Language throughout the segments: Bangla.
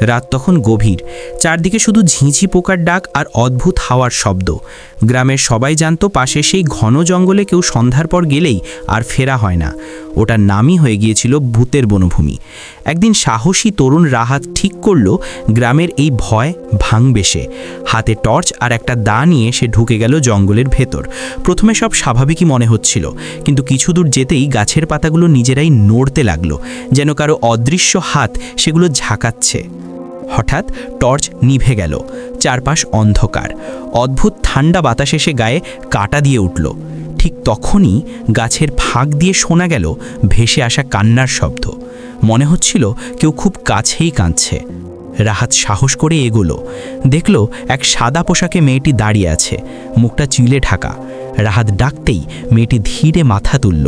রাত তখন গভীর। চারদিকে শুধু ঝিঁঝি পোকার ডাক আর অদ্ভুত হাওয়ার শব্দ। গ্রামের সবাই জানতো পাশে সেই ঘন জঙ্গলে কেউ সন্ধ্যার পর গেলেই আর ফেরা হয় না। ওটার নামই হয়ে গিয়েছিল ভূতের বনভূমি। একদিন সাহসী তরুণ রাহাত ঠিক করল গ্রামের এই ভয় ভাঙবে সে। হাতে টর্চ আর একটা দা নিয়ে সে ঢুকে গেল জঙ্গলের ভেতর। প্রথমে সব স্বাভাবিকই মনে হচ্ছিল, কিন্তু কিছু দূর যেতেই গাছের পাতাগুলো নিজেরাই নড়তে লাগল, যেন কারও অদৃশ্য হাত সেগুলো ঝাঁকাচ্ছে। হঠাৎ টর্চ নিভে গেল, চারপাশ অন্ধকার। অদ্ভুত ঠান্ডা বাতাস এসে গায়ে কাটা দিয়ে উঠল। ঠিক তখনই গাছের ফাঁক দিয়ে শোনা গেল ভেসে আসা কান্নার শব্দ। মনে হচ্ছিল কেউ খুব কাছেই কাঁদছে। রাহাত সাহস করে এগোলো। দেখল এক সাদা পোশাকে মেয়েটি দাঁড়িয়ে আছে, মুখটা চিলে ঢাকা। রাহাত ডাকতেই মেয়েটি ধীরে মাথা তুলল।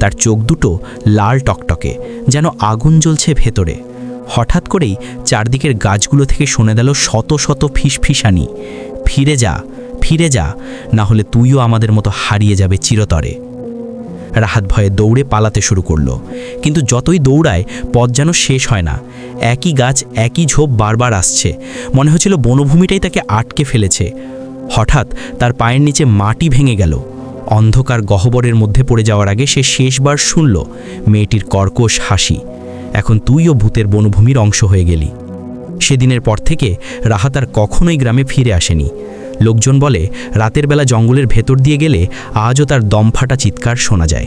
তার চোখ দুটো লাল টকটকে, যেন আগুন জ্বলছে ভেতরে। হঠাৎ করেই চারদিকের গাছগুলো থেকে শোনা গেল শত শত ফিসফিসানি। ফিরে যা ফিরে যা, না হলে তুইও আমাদের মতো হারিয়ে যাবে চিরতরে। রাহাত ভয়ে দৌড়ে পালাতে শুরু করল। কিন্তু যতই দৌড়ায়, পথ যেন শেষ হয় না। একই গাছ, একই ঝোপ বারবার আসছে। মনে হচ্ছিল বনভূমিটাই তাকে আটকে ফেলেছে। হঠাৎ তার পায়ের নিচে মাটি ভেঙে গেল। অন্ধকার গহ্বরের মধ্যে পড়ে যাওয়ার আগে সে শেষবার শুনল মেয়েটির কর্কশ হাসি। এখন তুইও ভূতের বনভূমির অংশ হয়ে গেলি। সেদিনের পর থেকে রাহাত আর কখনোই গ্রামে ফিরে আসেনি। লোকজন বলে, রাতের বেলা জঙ্গলের ভেতর দিয়ে গেলে আজও তার দমফাটা চিৎকার শোনা যায়।